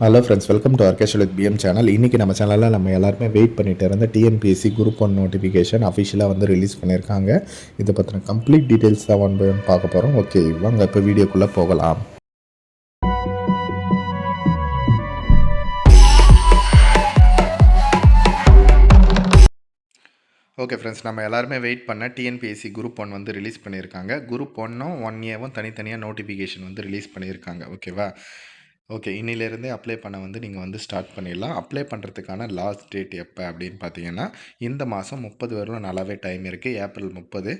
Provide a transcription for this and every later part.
Hello friends welcome to ஆர்கேஷல் with PM channel இன்றைக்கி நம்ம சேனலில் நம்ம எல்லாருமே வெயிட் பண்ணிட்டு இருந்த டிஎன்பிஎஸ்சி குரூப் ஒன் நோட்டிஃபிகேஷன் அஃபிஷியலாக வந்து ரிலீஸ் பண்ணியிருக்காங்க. இதை பற்றின கம்ப்ளீட் டீட்டெயில்ஸ் தான் ஒன் பை ஒன் பார்க்க போகிறோம் ஓகே வாங்க இப்போ வீடியோக்குள்ளே போகலாம். ஓகே ஃப்ரெண்ட்ஸ் நம்ம எல்லாருமே வெயிட் பண்ண டிஎன்பிஎஸ்சி குரூப் ஒன் வந்து ரிலீஸ் பண்ணியிருக்காங்க. குரூப் ஒன்னும் ஒன் ஏவும் தனித்தனியாக நோட்டிஃபிகேஷன் வந்து ரிலீஸ் பண்ணியிருக்காங்க. ஓகேவா ஓகே இன்னிலேருந்தே அப்ளை பண்ண வந்து நீங்கள் வந்து ஸ்டார்ட் பண்ணிடலாம். அப்ளை பண்ணுறதுக்கான லாஸ்ட் டேட் எப்போ அப்படின்னு பார்த்தீங்கன்னா இந்த மாதம் முப்பது வரலும் நல்லாவே டைம் இருக்குது ஏப்ரல் முப்பது.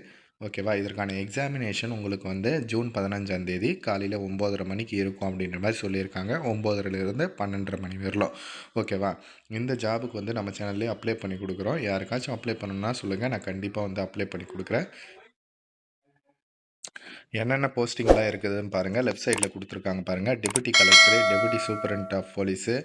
ஓகேவா இதற்கான எக்ஸாமினேஷன் உங்களுக்கு வந்து ஜூன் பதினஞ்சாந்தேதி காலையில் ஒம்போதரை மணிக்கு இருக்கும் அப்படின்ற மாதிரி சொல்லியிருக்காங்க. ஒம்போதரைலேருந்து பன்னெண்டரை மணி வரலாம். ஓகேவா இந்த ஜாபுக்கு வந்து நம்ம சேனல்லே அப்ளை பண்ணி கொடுக்குறோம். யாருக்காச்சும் அப்ளை பண்ணணும்னா சொல்லுங்கள் நான் கண்டிப்பாக வந்து அப்ளை பண்ணி கொடுக்குறேன். என்னென்ன போஸ்டிங்லாம் இருக்குதுன்னு பாருங்கள் லெஃப்ட் சைடில் கொடுத்துருக்காங்க பாருங்கள் deputy collector deputy superintendent of police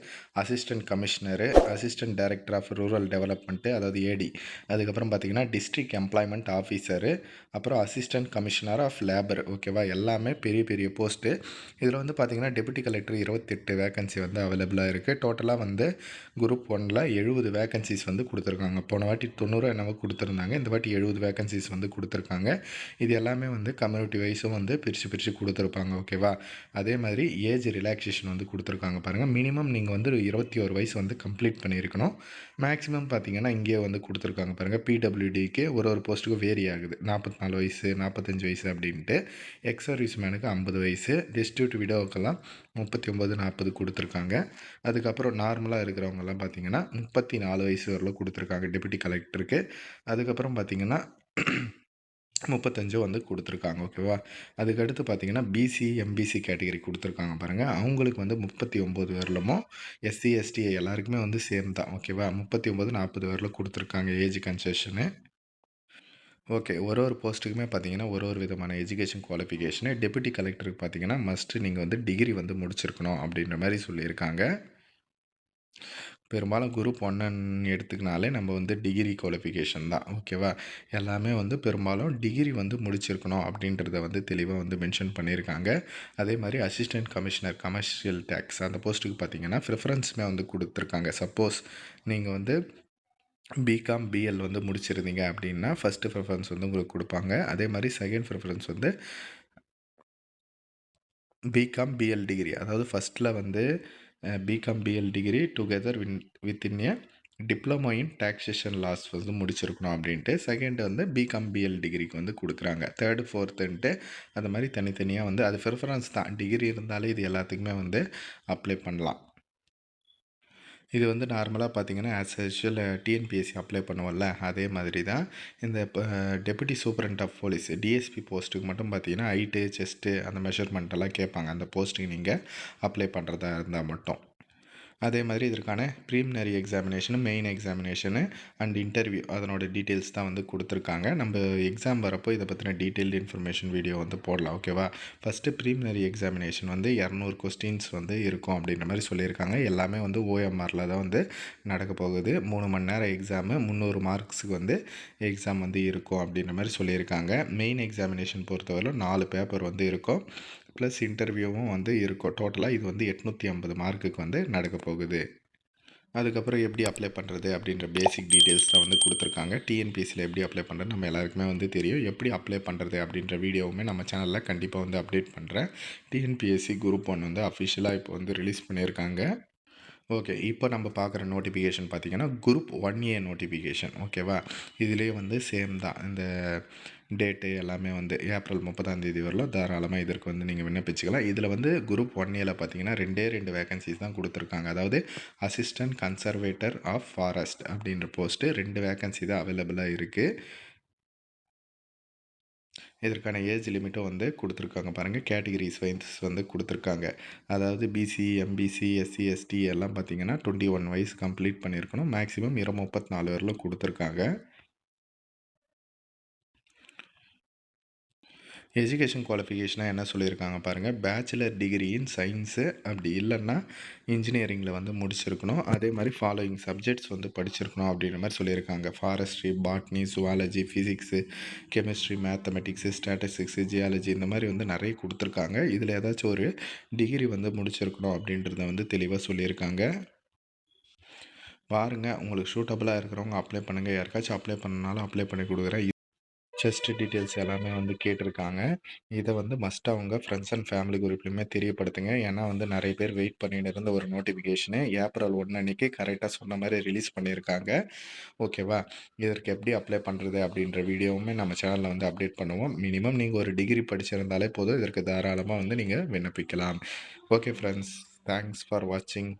assistant commissioner assistant director of rural development அதாவது ஏடி அதுக்கப்புறம் பார்த்தீங்கன்னா டிஸ்ட்ரிக்ட் எம்ப்ளாய்மெண்ட் ஆஃபீஸரு அப்புறம் அசிஸ்டன்ட் கமிஷனர் ஆஃப் லேபர் ஓகேவா? எல்லாமே பெரிய பெரிய போஸ்ட்டு. இதில் வந்து பார்த்தீங்கன்னா டெபுட்டி கலெக்டர் இருபத்தெட்டு வேகன்சி வந்து அவைலபிளாக இருக்குது டோட்டலாக வந்து குரூப் ஒனில் எழுபது வேகன்சிஸ் வந்து கொடுத்துருக்காங்க. போன வாட்டி தொண்ணூறு என்னவோ கொடுத்துருந்தாங்க. இந்த வாட்டி எழுபது வேகன்சிஸ் வந்து கொடுத்துருக்காங்க. இது எல்லாமே வந்து கம்யூனிட்டி வைஸும் வந்து பிரித்து பிரித்து கொடுத்துருப்பாங்க ஓகேவா அதே மாதிரி ஏஜ் ரிலாக்ஸேஷன் வந்து கொடுத்துருக்காங்க பாருங்கள் மினிமம் நீங்கள் வந்து இருபத்தி ஒரு வயசு வந்து கம்ப்ளீட் பண்ணியிருக்கணும். மேக்ஸிமம் பார்த்தீங்கன்னா இங்கேயே வந்து கொடுத்துருக்காங்க பாருங்கள் பிடபிள்யூடிக்கு ஒரு ஒரு போஸ்ட்டுக்கும் வேரி ஆகுது. நாற்பத்தி நாலு வயசு நாற்பத்தஞ்சு வயசு அப்படின்ட்டு. எக்ஸ் சர்வீஸ் மேனுக்கு ஐம்பது வயசு. டிஸ்ட்ரிபியூட் விடோவுக்கெல்லாம் முப்பத்தி ஒம்பது நாற்பது கொடுத்துருக்காங்க. அதுக்கப்புறம் நார்மலாக இருக்கிறவங்கெல்லாம் பார்த்தீங்கன்னா முப்பத்தி நாலு வயசு வரலும் கொடுத்துருக்காங்க. டெபுட்டி கலெக்டருக்கு அதுக்கப்புறம் பார்த்தீங்கன்னா முப்பத்தஞ்சு வந்து கொடுத்துருக்காங்க ஓகேவா அதுக்கடுத்து பார்த்தீங்கன்னா பிசி எம்பிசி கேட்டகரி கொடுத்துருக்காங்க பாருங்கள் அவங்களுக்கு வந்து முப்பத்தி ஒம்பது வரலமோ எஸ்சி எஸ்டி எல்லாருக்குமே வந்து சேம் தான் ஓகேவா முப்பத்தி ஒம்பது நாற்பது வரலும் கொடுத்துருக்காங்க ஏஜ் கன்செஷனு ஓகே ஒரு ஒரு போஸ்ட்டுக்குமே பார்த்தீங்கன்னா ஒரு ஒரு விதமான எஜுகேஷன் குவாலிஃபிகேஷனு டெபுட்டி கலெக்டருக்கு பார்த்தீங்கன்னா மஸ்ட்டு நீங்கள் வந்து டிகிரி வந்து முடிச்சிருக்கணும் அப்படின்ற மாதிரி சொல்லியிருக்காங்க. பெரும்பாலும் குரூப் ஒன்றுன்னு எடுத்துக்கினாலே நம்ம வந்து டிகிரி குவாலிஃபிகேஷன் தான் ஓகேவா? எல்லாமே வந்து பெரும்பாலும் டிகிரி வந்து முடிச்சிருக்கணும் அப்படின்றத வந்து தெளிவாக வந்து மென்ஷன் பண்ணியிருக்காங்க. அதே மாதிரி அசிஸ்டன்ட் கமிஷனர் கமர்ஷியல் டேக்ஸ் அந்த போஸ்ட்டுக்கு பார்த்தீங்கன்னா ப்ரிஃபரன்ஸுமே வந்து கொடுத்துருக்காங்க. சப்போஸ் நீங்கள் வந்து பிகாம் பிஎல் வந்து முடிச்சிருந்தீங்க அப்படின்னா ஃபஸ்ட்டு ப்ரிஃபரன்ஸ் வந்து உங்களுக்கு கொடுப்பாங்க. அதே மாதிரி செகண்ட் ப்ரிஃபரன்ஸ் வந்து பிகாம் பிஎல் டிகிரி அதாவது ஃபஸ்ட்டில் வந்து B Com BL degree together win within a diploma in taxation laws வந்து முடிச்சிருக்கணும் அப்படின்ட்டு செகண்ட் வந்து பிகாம் பிஎல் டிகிரிக்கு வந்து கொடுக்குறாங்க. தேர்டு ஃபோர்த்துன்ட்டு அந்த மாதிரி தனித்தனியாக வந்து அது ப்ரிஃபரன்ஸ் தான். டிகிரி இருந்தாலே இது எல்லாத்துக்குமே வந்து அப்ளை பண்ணலாம். இது வந்து நார்மலாக பார்த்தீங்கன்னா ஆஸ் யூஷுவல் டிஎன்பிஎஸ்சி அப்ளை பண்ணுவோம்ல அதே மாதிரி தான் இந்த deputy superintendent of police DSP போஸ்ட்டுக்கு மட்டும் பார்த்தீங்கன்னா ஹைட்டு செஸ்ட்டு அந்த மெஷர்மெண்ட் எல்லாம் கேட்பாங்க. அந்த போஸ்ட்டுக்கு நீங்கள் அப்ளை பண்ணுறதா இருந்தால் மட்டும். அதே மாதிரி இதற்கான preliminary examination main examination and interview அதனோட டீட்டெயில்ஸ் தான் வந்து கொடுத்துருக்காங்க. நம்ம எக்ஸாம் வரப்போ இதை பற்றின டீட்டெயில்டு இன்ஃபர்மேஷன் வீடியோ வந்து போடலாம் ஓகேவா ஃபஸ்ட்டு ப்ரீமினரி எக்ஸாமினேஷன் வந்து இரநூறு கொஸ்டின்ஸ் வந்து இருக்கும் அப்படின்ற மாதிரி சொல்லியிருக்காங்க. எல்லாமே வந்து ஓஎம்ஆரில் தான் வந்து நடக்க போகுது. மூணு மணி நேரம் எக்ஸாமு முந்நூறு மார்க்ஸுக்கு வந்து எக்ஸாம் வந்து இருக்கும் அப்படின்ற மாதிரி சொல்லியிருக்காங்க. மெயின் எக்ஸாமினேஷன் பொறுத்தவரையிலும் நாலு பேப்பர் வந்து இருக்கும். ப்ளஸ் இன்டர்வியூவும் வந்து இருக்கும். டோட்டலாக இது வந்து எட்நூற்றி ஐம்பது மார்க்குக்கு வந்து நடக்க போகுது. அதுக்கப்புறம் எப்படி அப்ளை பண்ணுறது அப்படின்ற பேசிக் டீட்டெயில்ஸ் தான் வந்து கொடுத்துருக்காங்க. டிஎன்பிஎஸ்சியில் எப்படி அப்ளை பண்ணுறது நம்ம எல்லாருக்குமே வந்து தெரியும். எப்படி அப்ளை பண்ணுறது அப்படின்ற வீடியோவுமே நம்ம சேனலில் கண்டிப்பாக வந்து அப்டேட் பண்ணுறேன் டிஎன்பிஎஸ்சி குரூப் ஒன் வந்து அஃபிஷியலாக இப்போ வந்து ரிலீஸ் பண்ணியிருக்காங்க. ஓகே இப்போ நம்ம பார்க்குற நோட்டிஃபிகேஷன் பார்த்தீங்கன்னா குரூப் ஒன் ஏ நோட்டிஃபிகேஷன் ஓகேவா இதுலேயே வந்து சேம் தான். இந்த டேட்டு எல்லாமே வந்து ஏப்ரல் முப்பதாம் தேதி வரலாம். தாராளமாக இதற்கு வந்து நீங்கள் விண்ணப்பிச்சுக்கலாம். இதில் வந்து குரூப் ஒன் ஏல பார்த்தீங்கன்னா ரெண்டே ரெண்டு வேகன்சிஸ் தான் கொடுத்துருக்காங்க. அதாவது அசிஸ்டன்ட் கன்சர்வேட்டர் ஆஃப் ஃபாரஸ்ட் அப்படின்ற போஸ்ட்டு ரெண்டு வேகன்சி தான் அவைலபிளாக இருக்குது இதற்கான ஏஜ் லிமிட்டும் வந்து கொடுத்துருக்காங்க பாருங்கள் கேட்டகிரிஸ் வைஸ் வந்து கொடுத்துருக்காங்க. அதாவது பிசி எம்பிசி எஸ்சி எஸ்டி எல்லாம் பார்த்தீங்கன்னா டுவெண்ட்டி ஒன் வயசு கம்ப்ளீட் பண்ணியிருக்கணும். மேக்ஸிமம் இரு முப்பத்தி நாலு வரலும் கொடுத்துருக்காங்க. எஜுகேஷன் குவாலிஃபிகேஷனாக என்ன சொல்லியிருக்காங்க பாருங்கள் பேச்சுலர் டிகிரி இன் சயின்ஸு அப்படி இல்லைன்னா இன்ஜினியரிங்கில் வந்து முடிச்சிருக்கணும். அதே மாதிரி ஃபாலோயிங் சப்ஜெக்ட்ஸ் வந்து படிச்சிருக்கணும் அப்படின்ற மாதிரி சொல்லியிருக்காங்க. Forestry botany zoology physics chemistry mathematics statistics geology இந்த மாதிரி வந்து நிறைய கொடுத்துருக்காங்க. இதில் ஏதாச்சும் ஒரு டிகிரி வந்து முடிச்சிருக்கணும் அப்படின்றத வந்து தெளிவாக சொல்லியிருக்காங்க. பாருங்கள் உங்களுக்கு சூட்டபுளாக இருக்கிறவங்க அப்ளை பண்ணுங்கள் யாருக்காச்சும் அப்ளை பண்ணனாலும் அப்ளை பண்ணி கொடுக்குறேன். செஸ்ட் டீட்டெயில்ஸ் எல்லாமே வந்து கேட்டிருக்காங்க. இதை வந்து மஸ்ட் அவங்க ஃப்ரெண்ட்ஸ் அண்ட் ஃபேமிலி குரூப்லையுமே தெரியப்படுத்துங்க. ஏன்னா வந்து நிறைய பேர் வெயிட் பண்ணிட்டு இருந்த ஒரு நோட்டிஃபிகேஷனு ஏப்ரல் ஒன்று அன்னைக்கு கரெக்டாக சொன்ன மாதிரி ரிலீஸ் பண்ணியிருக்காங்க. ஓகேவா? இதற்கு எப்படி அப்ளை பண்ணுறது அப்படின்ற வீடியோவுமே நம்ம சேனலில் வந்து அப்டேட் பண்ணுவோம். மினிமம் நீங்கள் ஒரு டிகிரி படிச்சிருந்தாலே போதும். இதற்கு தாராளமாக வந்து நீங்கள் விண்ணப்பிக்கலாம். ஓகே ஃப்ரெண்ட்ஸ் தேங்க்ஸ் ஃபார் வாட்சிங்